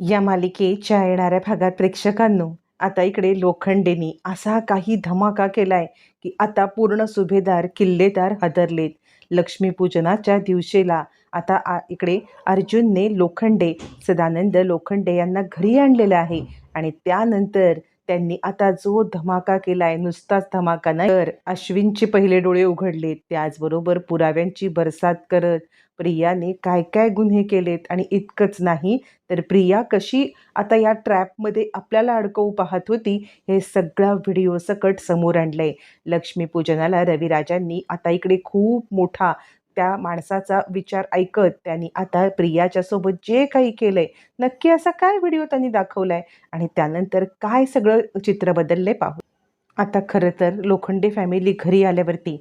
या मालिकेच्या येणाऱ्या भागात प्रेक्षकांनो आता इकडे लोखंडेनी असा काही धमाका केलाय की आता पूर्ण सुभेदार किल्लेदार हादरलेत. लक्ष्मीपूजनाच्या दिवशीला आता आ इकडे अर्जुनने लोखंडे सदानंद लोखंडे यांना घरी आणलेलं आहे आणि त्यानंतर त्यांनी आता जो धमाका केलाय नुसताच धमाका नाही तर अश्विनचे पहिले डोळे उघडले त्याचबरोबर पुराव्यांची बरसात करत प्रियाने काय काय गुन्हे केलेत आणि इतकंच नाही तर प्रिया कशी आता या ट्रॅपमध्ये आपल्याला अडकवू पाहत होती हे सगळा व्हिडिओ सकट समोर आणलंय. लक्ष्मीपूजनाला रविराजांनी आता इकडे खूप मोठा त्या माणसाचा विचार ऐकत त्यांनी आता प्रियाच्या सोबत जे काही केलंय नक्की असा काय व्हिडिओ त्यांनी दाखवलाय आणि त्यानंतर काय सगळं चित्र बदलले पाहू. आता खरं तर लोखंडे फॅमिली घरी आल्यावरती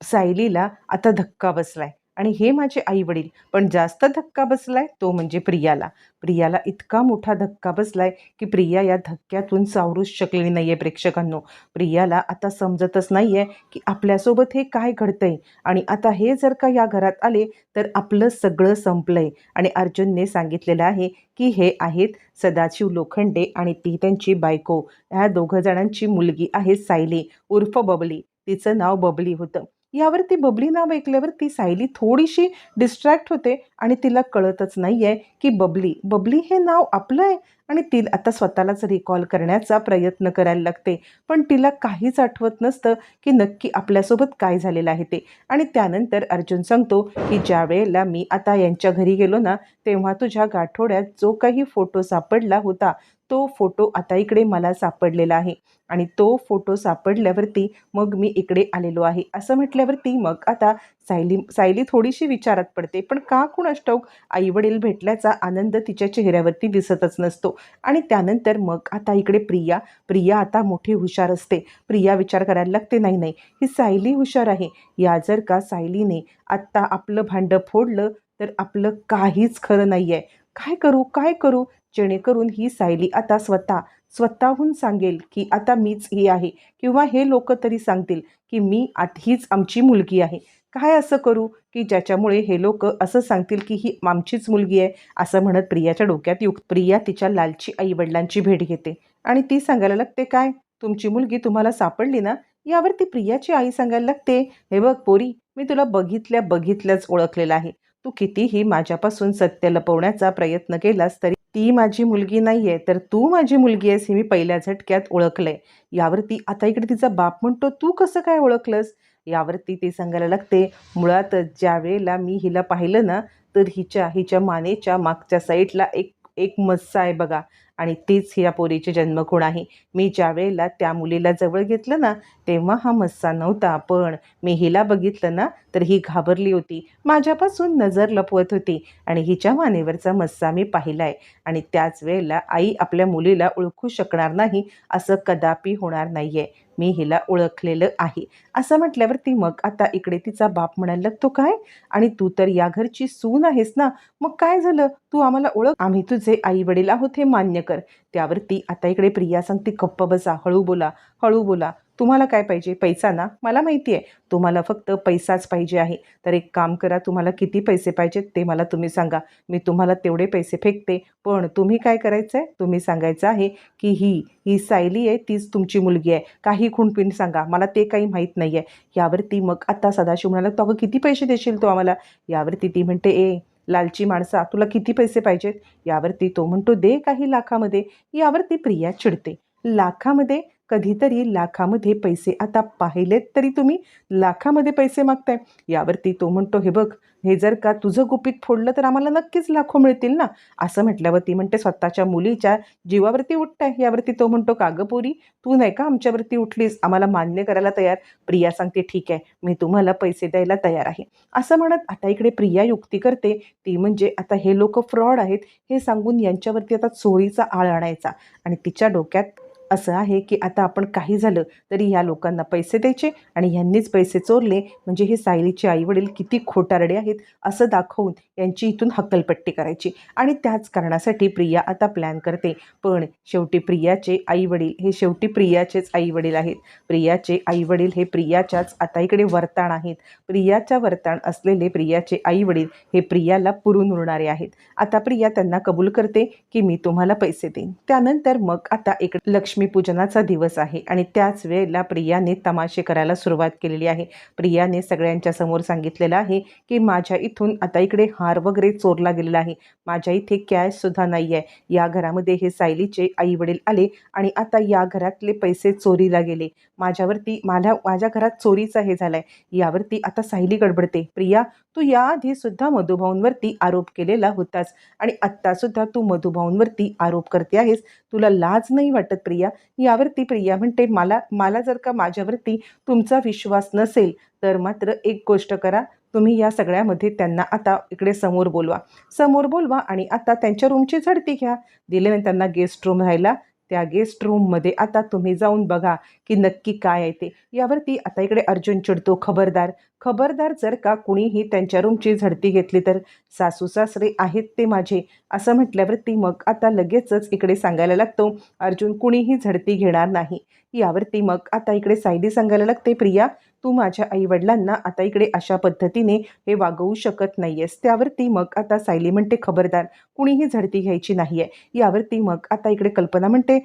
सायलीला आता धक्का बसलाय. आणि हे माझे आई वडील पण जास्त धक्का बसलाय तो म्हणजे प्रियाला. प्रियाला इतका मोठा धक्का बसलाय की प्रिया या धक्क्यातून सावरूच शकलेली नाहीये प्रेक्षकांनो. प्रियाला आता समजतच नाहीये की आपल्यासोबत हे काय घडतंय. आणि आता हे जर का या घरात आले तर आपलं सगळं संपलंय. आणि अर्जुनने सांगितलेलं आहे की हे आहेत सदाशिव लोखंडे आणि ती त्यांची बायको. ह्या दोघं जणांची मुलगी आहे सायली. उर्फ बबली. तिचं नाव बबली होतं. यावर ती बबली नाव ऐकल्यावर ती सायली थोडीशी डिस्ट्रॅक्ट होते आणि तिला कळतच नाही आहे की बबली बबली हे नाव आपलं आहे आणि ती आता स्वतःलाच रिकॉल करण्याचा प्रयत्न करायला लागते. पण तिला काहीच आठवत नसतं की नक्की आपल्यासोबत काय झालेलं आहे ते. आणि त्यानंतर अर्जुन सांगतो की ज्या वेळेला मी आता यांच्या घरी गेलो ना तेव्हा तुझ्या गाठोड्यात जो काही फोटो सापडला होता तो फोटो आता इकडे मला सापडलेला आहे. आणि तो फोटो सापडल्यावरती मग मी इकडे आलेलो आहे. असं म्हटल्यावरती मग आता सायली सायली थोडीशी विचारात पडते. पण का कुणास ठाऊक आईवडील भेटल्याचा आनंद तिच्या चेहऱ्यावरती दिसतच नसतो. आणि त्यानंतर मग आता इकडे प्रिया प्रिया आता मोठी हुशार असते. प्रिया विचार करायला लागते नाही नाही ही सायली हुशार आहे. या जर का सायलीने आत्ता आपलं भांडं फोडलं तर आपलं काहीच खरं नाही आहे काय करू काय करू? जेणेकरून ही सायली आता स्वतः स्वतःहून सांगेल की आता मीच ही आहे. किंवा हे लोक तरी सांगतील की मी आत हीच आमची मुलगी आहे. काय असं करू? की ज्याच्यामुळे हे लोक असं सांगतील की ही आमचीच मुलगी आहे असं म्हणत प्रियाच्या डोक्यात युक्त प्रिया तिच्या लालची आईवडिलांची भेट घेते. आणि ती सांगायला लागते काय? तुमची मुलगी तुम्हाला सापडली ना? यावरती प्रियाची आई सांगायला लागते हे बघ पोरी मी तुला बघितल्या बघितल्याच ओळखलेलं आहे. तू कितीही माझ्यापासून सत्य लपवण्याचा प्रयत्न केलास तरी ती माझी मुलगी नाही आहे तर तू माझी मुलगी आहेस हे मी पहिल्या झटक्यात ओळखलंय. यावरती आता इकडे तिचा बाप म्हणतो तू कसं काय ओळखलंस? यावरती ते सांगायला लागते मुळात ज्या वेळेला मी हिला पाहिलं ना तर हिच्या हिच्या मानेच्या मागच्या साईडला एक एक मस्सा आहे बघा. आणि तीच ह्या पोरीचे जन्मखूण आहे. मी ज्या वेळेला त्या मुलीला जवळ घेतलं ना तेव्हा हा मस्सा नव्हता. पण मी हिला बघितलं ना तर ही घाबरली होती. माझ्यापासून नजर लपवत होती. आणि हिच्या मानेवरचा मस्सा मी पाहिलाय. आणि त्याच वेळेला आई आपल्या मुलीला ओळखू शकणार नाही असं कदापि होणार नाही आहे मी हिला ओळखलेलं आहे. असं म्हटल्यावरती मग आता इकडे तिचा बाप म्हणायला लागतो काय? आणि तू तर या घरची सून आहेस ना? मग काय झालं? तू आम्हाला ओळख? आम्ही तुझे आई वडील आहोत हे मान्य कर. त्यावरती आता इकडे प्रिया सांगते गप्प बसा. हळू बोला हळू बोला. तुम्हाला काय पाहिजे? पैसा ना? मला माहिती आहे तुम्हाला फक्त पैसाच पाहिजे आहे. तर एक काम करा तुम्हाला किती पैसे पाहिजेत ते मला तुम्ही सांगा. मी तुम्हाला तेवढे पैसे फेकते. पण तुम्ही काय करायचं आहे तुम्ही सांगायचं आहे की ही ही सायली आहे तीच तुमची मुलगी आहे. काही खुणपिण सांगा. मला ते काही माहीत नाही आहे यावरती मग आता सदाशिव म्हणाला तो अगं किती पैसे देशील तो आम्हाला? यावरती ती म्हणते ए लालची माणसा तुला किती पैसे पाहिजेत? यावरती तो म्हणतो दे काही लाखामध्ये. यावरती प्रिया चिडते. लाखामध्ये? कधीतरी लाखामध्ये पैसे आता पाहिलेत तरी तुम्ही लाखामध्ये पैसे मागताय. यावरती तो म्हणतो हे बघ हे जर का तुझं गुपित फोडलं तर आम्हाला नक्कीच लाखो मिळतील ना? असं म्हटल्यावर ती म्हणते स्वतःच्या मुलीच्या जीवावरती उठताय. यावरती तो म्हणतो कागपुरी तू नाही का आमच्यावरती उठलीस? आम्हाला मान्य करायला तयार. प्रिया सांगते ठीक आहे मी तुम्हाला पैसे द्यायला तयार आहे. असं म्हणत आता इकडे प्रिया युक्ती करते. ती म्हणजे आता हे लोक फ्रॉड आहेत हे सांगून यांच्यावरती आता चोरीचा आळ आणायचा. आणि तिच्या डोक्यात असं आहे की आता आपण काही झालं तरी ह्या लोकांना पैसे द्यायचे आणि ह्यांनीच पैसे चोरले. म्हणजे हे सायलीचे आईवडील किती खोटारडे आहेत असं दाखवून यांची इथून हक्कलपट्टी करायची. आणि त्याच कारणासाठी प्रिया आता प्लॅन करते. पण शेवटी प्रियाचे आईवडील हे शेवटी प्रियाचेच आईवडील आहेत. प्रियाचे आईवडील हे प्रियाच्याच आता इकडे वर्ताण आहेत. प्रियाच्या वर्ताण असलेले प्रियाचे आईवडील हे प्रियाला पुरून उरणारे आहेत. आता प्रिया त्यांना कबूल करते की मी तुम्हाला पैसे देईन. त्यानंतर मग आता एक लक्ष्मीपूजनाचा दिवस आहे आणि त्याच वेळेला प्रियाने तमाशे करायला सुरुवात केलेली आहे. प्रियाने सगळ्यांच्या समोर सांगितलेलं आहे की माझ्या इथून आता इकडे हार वगैरे चोरला गेलेला आहे. माझ्या इथे कॅशसुद्धा नाही आहे या घरामध्ये हे सायलीचे आईवडील आले आणि आता या घरातले पैसे चोरीला गेले. माझ्यावरती मला माझ्या घरात चोरीचा हे झाला आहे यावरती आता सायली गडबडते. प्रिया तू याआधी सुद्धा मधुभाऊंवरती आरोप केलेला होतास आणि आत्तासुद्धा तू मधुभाऊंवरती आरोप करते आहेस. तुला लाज नाही वाटत प्रिया? यावरती प्रिया म्हणते मला मला जर का माझ्यावरती तुमचा विश्वास नसेल तर मात्र एक गोष्ट करा. तुम्ही या सगळ्यामध्ये त्यांना आता इकडे समोर बोलवा. समोर बोलवा आणि आता त्यांच्या रूमची झडती घ्या. दिल्याने त्यांना गेस्ट रूम राहायला त्या गेस्ट रूममध्ये आता तुम्ही जाऊन बघा की नक्की काय आहे ते. यावरती आता इकडे अर्जुन चिडतो खबरदार खबरदार जर का कुणीही त्यांच्या रूमची झडती घेतली तर सासू सासरे आहेत ते माझे. असं म्हटल्यावरती मग आता लगेचच इकडे सांगायला लागतो अर्जुन कुणीही झडती घेणार नाही. यावरती मग आता इकडे सायली सांगायला लागते प्रिया तू माझ्या आईवडिलांना आता इकडे अशा पद्धतीने हे वागवू शकत नाही आहेस त्यावरती मग आता सायली म्हणते खबरदार कुणीही झडती घ्यायची नाही आहे यावरती मग आता इकडे कल्पना म्हणते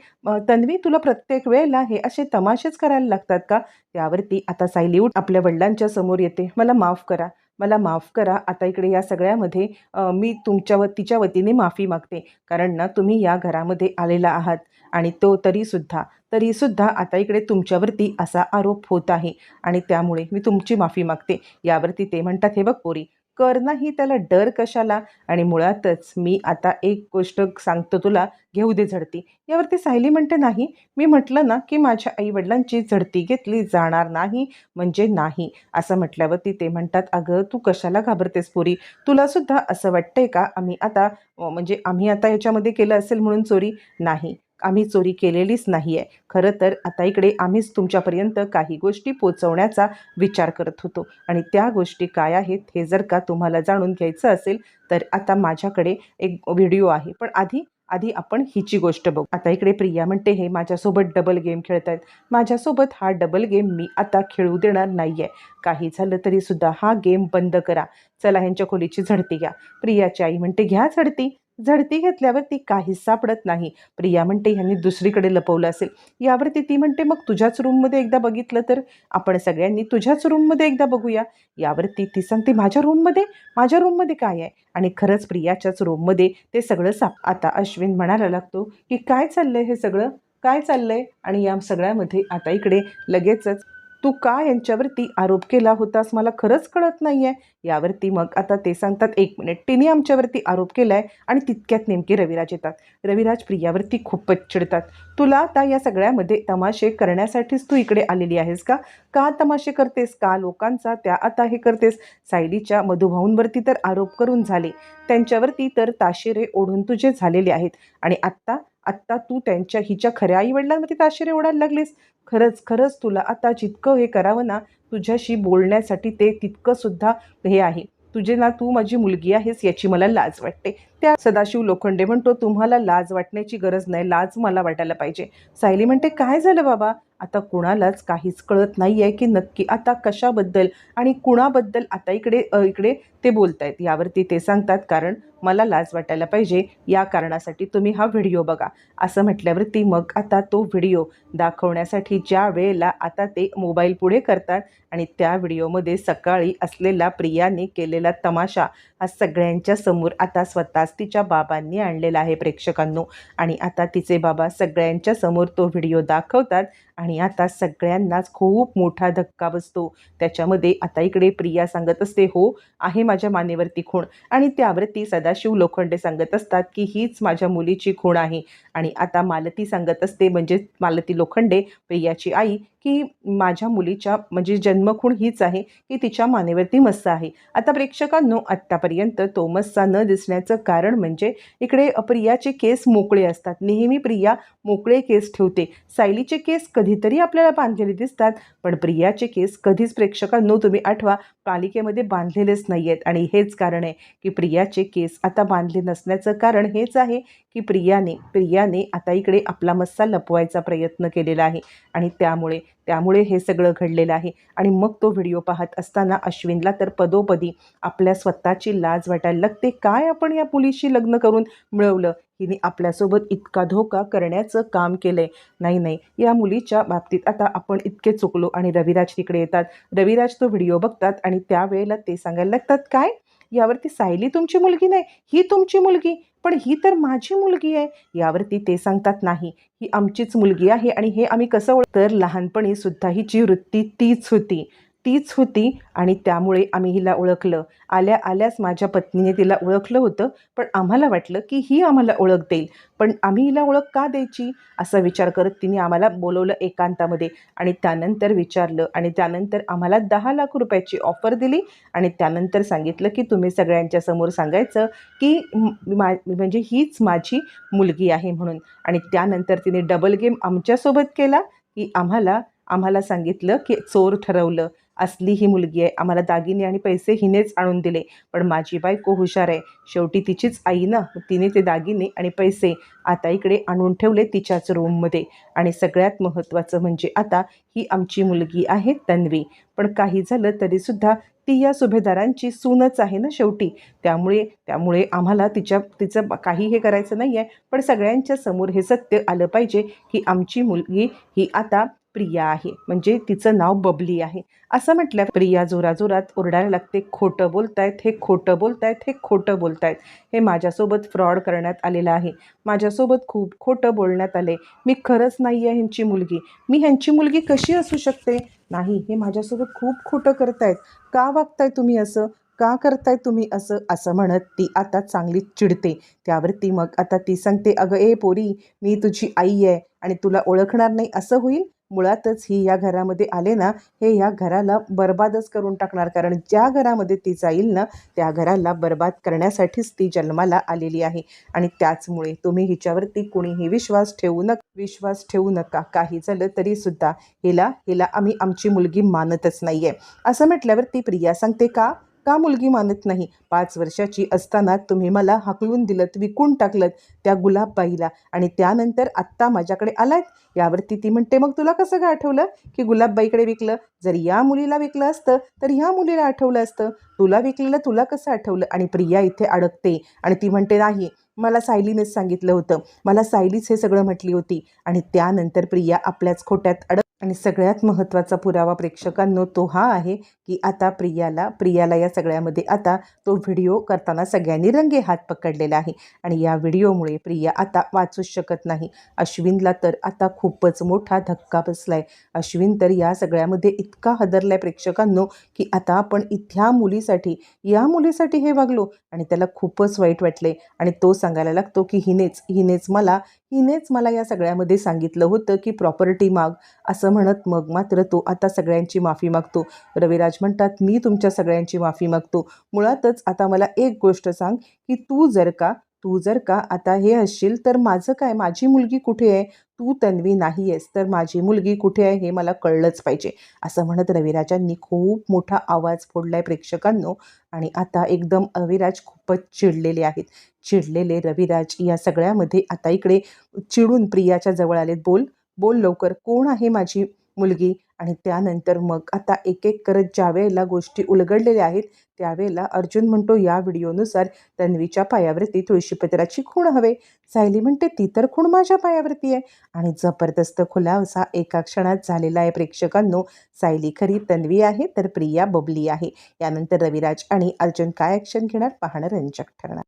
तन्वी तुला प्रत्येक वेळेला हे असे तमाशेच करायला लागतात का? त्यावरती आता सायली उठ आपल्या वडिलांच्या समोर येते मला माफ करा मला माफ करा. आता इकडे या सगळ्यामध्ये मी तुमच्या व तिच्या वतीने माफी मागते. कारण ना तुम्ही या घरामध्ये आलेला आहात. आणि तो तरीसुद्धा तरीसुद्धा आता इकडे तुमच्यावरती असा आरोप होत आहे. आणि त्यामुळे मी तुमची माफी मागते. यावरती ते म्हणतात हे बघ पोरी कर नाही त्याला डर कशाला? आणि मुळातच मी आता एक गोष्ट सांगतो तुला घेऊ दे झडती. यावरती सायली म्हणते नाही मी म्हटलं ना की माझ्या आईवडिलांची झडती घेतली जाणार नाही म्हणजे नाही. असं म्हटल्यावरती ते म्हणतात अगं तू कशाला घाबरतेस पोरी? तुलासुद्धा असं वाटतंय का? आम्ही आता म्हणजे आम्ही आता याच्यामध्ये केलं असेल म्हणून चोरी? नाही आम्ही चोरी केलेलीच नाही आहे खरं तर आता इकडे आम्हीच तुमच्यापर्यंत काही गोष्टी पोचवण्याचा विचार करत होतो. आणि त्या गोष्टी काय आहेत हे जर का तुम्हाला जाणून घ्यायचं असेल तर आता माझ्याकडे एक व्हिडिओ आहे. पण आधी आधी आपण हिची गोष्ट बघू. आता इकडे प्रिया म्हणते हे माझ्यासोबत डबल गेम खेळत आहेत माझ्यासोबत हा डबल गेम मी आता खेळू देणार नाही आहे काही झालं तरी सुद्धा हा गेम बंद करा. चला ह्यांच्या खोलीची झडती घ्या. प्रियाची आई म्हणते घ्या झडती. झडती घेतल्यावर ती काहीच सापडत नाही. प्रिया म्हणते ह्यांनी दुसरीकडे लपवलं असेल. यावरती ती म्हणते मग तुझ्याच रूममध्ये एकदा बघितलं तर आपण सगळ्यांनी तुझ्याच रूममध्ये एकदा बघूया. यावरती ती सांगते माझ्या रूममध्ये माझ्या रूममध्ये काय आहे? आणि खरंच प्रियाच्याच रूममध्ये ते सगळं साप आता अश्विन म्हणायला लागतो की काय चाललंय हे सगळं? काय चाललंय? आणि या सगळ्यामध्ये आता इकडे लगेचच तू का यांच्यावरती आरोप केला होतास? मला खरंच कळत नाही आहे यावरती मग आता ते सांगतात एक मिनिट तिने आमच्यावरती आरोप केला आहे आणि तितक्यात नेमके रविराज येतात. रविराज प्रियावरती खूपच चिडतात तुला आता या सगळ्यामध्ये तमाशे करण्यासाठीच तू इकडे आलेली आहेस का? का तमाशे करतेस? का लोकांचा त्या आता हे करतेस? सायलीच्या मधुभाऊंवरती तर आरोप करून झाले. त्यांच्यावरती तर ताशेरे ओढून तुझे झालेले आहेत. आणि आत्ता आत्ता तू त्यांच्या हिच्या खऱ्या आईवडिलांवरती ताशेरे ओढायला लागलीस. खरंच खरंच तुला आता जितकं हे करावं ना तुझ्याशी बोलण्यासाठी ते तितकंसुद्धा हे आहे. तुझे ना तू माझी मुलगी आहेस याची मला लाज वाटते. त्या सदाशिव लोखंडे म्हणतो तुम्हाला लाज वाटण्याची गरज नाही लाज मला वाटायला पाहिजे. सायली म्हणते काय झालं बाबा? आता कुणालाच काहीच कळत नाही आहे की नक्की आता कशाबद्दल आणि कुणाबद्दल आता इकडे इकडे ते बोलत आहेत यावरती ते सांगतात कारण मला लाज वाटायला पाहिजे. या कारणासाठी तुम्ही हा व्हिडिओ बघा. असं म्हटल्यावरती मग आता तो व्हिडिओ दाखवण्यासाठी ज्या वेळेला आता ते मोबाईल पुढे करतात आणि त्या व्हिडिओमध्ये सकाळी असलेला प्रियाने केलेला तमाशा हा सगळ्यांच्या समोर आता स्वतःच तिच्या बाबांनी आणलेला आहे प्रेक्षकांनो. आणि आता तिचे बाबा सगळ्यांच्या समोर तो व्हिडिओ दाखवतात आणि आता सगळ्यांनाच खूप मोठा धक्का बसतो. त्याच्यामध्ये आता इकडे प्रिया सांगत असते हो आहे माझ्या मानेवरती खूण. आणि त्यावरती सदाशिव लोखंडे सांगत असतात की हीच माझ्या मुलीची खूण आहे. आणि आता मालती सांगत असते म्हणजे मालती लोखंडे प्रियाची आई की माझ्या मुलीच्या म्हणजे जन्मखूण हीच आहे की तिच्या मानेवरती मस्सा आहे. आता प्रेक्षकांनो आत्तापर्यंत तो मस्सा न दिसण्याचं कारण म्हणजे इकडे प्रियाचे केस मोकळे असतात. नेहमी प्रिया मोकळे केस ठेवते. सायलीचे केस कधीतरी आपल्याला बांधलेले दिसतात पण प्रियाचे केस कधीच प्रेक्षकांनो तुम्ही आठवा पालिकेमध्ये बांधलेलेच नाही आहेत आणि हेच कारण आहे की प्रियाचे केस आता बांधले नसण्याचं कारण हेच आहे की प्रियाने प्रियाने आता इकडे आपला मस्सा लपवायचा प्रयत्न केलेला आहे. आणि त्यामुळे त्यामुळे हे सगळं घडलेलं आहे. आणि मग तो व्हिडिओ पाहत असताना अश्विनला तर पदोपदी आपल्या स्वतःची लाज वाटायला लागते. काय आपण या मुलीशी लग्न करून मिळवलं? हिने आपल्यासोबत इतका धोका करण्याचं काम केलं आहे नाही नाही या मुलीच्या बाबतीत आता आपण इतके चुकलो आणि रविराज तिकडे येतात. रविराज तो व्हिडिओ बघतात आणि त्यावेळेला ते सांगायला लागतात काय? यावरती सायली तुमची मुलगी नाही? ही तुमची मुलगी? पण ही तर माझी मुलगी आहे. यावरती ते सांगतात नाही ही आमचीच मुलगी आहे आणि हे आम्ही कसं ओळख तर लहानपणी सुद्धा हिची वृत्ती तीच होती. तीच होती आणि त्यामुळे आम्ही हिला ओळखलं. आल्या आल्याच माझ्या पत्नीने तिला ओळखलं होतं पण आम्हाला वाटलं की ही आम्हाला ओळख देईल पण आम्ही हिला ओळख का द्यायची? असा विचार करत तिने आम्हाला बोलवलं एकांतामध्ये आणि त्यानंतर विचारलं आणि त्यानंतर आम्हाला दहा लाख रुपयाची ऑफर दिली आणि त्यानंतर सांगितलं की तुम्ही सगळ्यांच्या समोर सांगायचं की मा म्हणजे हीच माझी मुलगी आहे म्हणून. आणि त्यानंतर तिने डबल गेम आमच्यासोबत केला की आम्हाला आम्हाला सांगितलं की चोर ठरवलं. असली ही मुलगी आहे. आम्हाला दागिने आणि पैसे हिनेच आणून दिले. पण माझी बायको हुशार आहे. शेवटी तिचीच आई ना तिने ते दागिने आणि पैसे आता इकडे आणून ठेवले तिच्याच रूममध्ये आणि सगळ्यात महत्त्वाचं म्हणजे आता ही आमची मुलगी आहे तन्वी. पण काही झालं तरीसुद्धा ती या सुभेदारांची सूनच आहे ना शेवटी. त्यामुळे त्यामुळे आम्हाला तिच्या तिचं काही हे करायचं नाही आहे पण सगळ्यांच्या समोर हे सत्य आलं पाहिजे की आमची मुलगी ही आता प्रिया आहे. म्हणजे तिचं नाव बबली आहे. असं म्हटलं प्रिया जोराजोरात ओरडायला लागते खोटं बोलतायत हे खोटं बोलतायत हे खोटं बोलतायत. हे माझ्यासोबत फ्रॉड करण्यात आलेलं आहे. माझ्यासोबत खूप खोटं बोलण्यात आले. मी खरंच नाही आहे ह्यांची मुलगी. मी ह्यांची मुलगी कशी असू शकते? नाही हे माझ्यासोबत खूप खोटं करतायत. का वागताय तुम्ही असं? का करताय तुम्ही असं? असं म्हणत ती आता चांगली चिडते. त्यावरती मग आता ती सांगते अगं ए पोरी मी तुझी आई आहे आणि तुला ओळखणार नाही असं होईल? मुळातच ही या घरामध्ये आले ना हे या घराला बर्बादच करून टाकणार. कारण ज्या घरामध्ये ती जाईल ना त्या घराला बर्बाद करण्यासाठीच ती जन्माला आलेली आहे. आणि त्याचमुळे तुम्ही हिच्यावरती कुणीही विश्वास ठेवू नका विश्वास ठेवू नका. काही झालं तरीसुद्धा हिला हिला आम्ही आमची मुलगी मानतच नाही आहे असं म्हटल्यावर ती प्रिया सांगते का? का मुलगी मानत नाही? पाच वर्षाची असताना तुम्ही मला हाकलून दिलं विकून टाकलं त्या गुलाबबाईला. आणि त्यानंतर आत्ता माझ्याकडे आलात यावरती ती म्हणते मग तुला कसं काय आठवलं की गुलाबबाईकडे विकलं? जर या मुलीला विकलं असतं तर ह्या मुलीला आठवलं असतं. तुला विकलेलं तुला कसं आठवलं? आणि प्रिया इथे अडकते. आणि ती म्हणते नाही मला सायलीनेच सांगितलं होतं. मला सायलीच हे सगळं म्हटली होती. आणि त्यानंतर प्रिया आपल्याच खोट्यात अडक आणि सगळ्यात महत्त्वाचा पुरावा प्रेक्षकांनो तो हा आहे की आता प्रियाला प्रियाला या सगळ्यामध्ये आता तो व्हिडिओ करताना सगळ्यांनी रंगे हात पकडलेला आहे. आणि या व्हिडिओमुळे प्रिया आता वाचूच शकत नाही. अश्विनला तर आता खूपच मोठा धक्का बसला आहे अश्विन तर या सगळ्यामध्ये इतका हदरला आहे प्रेक्षकांनो की आता आपण इथ्या मुलीसाठी या मुलीसाठी हे वागलो आणि त्याला खूपच वाईट वाटले आणि तो सांगायला लागतो की हिनेच हिनेच मला हिनेच मला या सगळ्यामध्ये सांगितलं होतं की प्रॉपर्टी माग असं म्हणत मग मात्र तो आता सगळ्यांची माफी मागतो. रविराज म्हणतात मी तुमच्या सगळ्यांची माफी मागतो. मुळातच आता मला एक गोष्ट सांग की तू जर का तू जर का आता हे असशील तर माझं काय? माझी मुलगी कुठे आहे? तू तन्वी नाही आहेस तर माझी मुलगी कुठे आहे हे मला कळलंच पाहिजे. असं म्हणत रविराजांनी खूप मोठा आवाज फोडला आहे प्रेक्षकांनो. आणि आता एकदम रविराज खूपच चिडलेले आहेत. चिडलेले रविराज या सगळ्यामध्ये आता इकडे चिडून प्रियाच्या जवळ आलेत. बोल बोल लवकर. कोण आहे माझी मुलगी आणि त्यानंतर मग आता एक एक करत ज्यावेळेला गोष्टी उलगडलेल्या आहेत त्यावेळेला अर्जुन म्हणतो या व्हिडिओनुसार तन्वीच्या पायावरती तुळशीपत्राची खूण हवे. सायली म्हणते ती तर खूण माझ्या पायावरती आहे. आणि जबरदस्त खुलासा एका क्षणात झालेला आहे प्रेक्षकांनो. सायली खरी तन्वी आहे तर प्रिया बबली आहे. यानंतर रविराज आणि अर्जुन काय ॲक्शन घेणार? पाहणं रंजक ठरणार.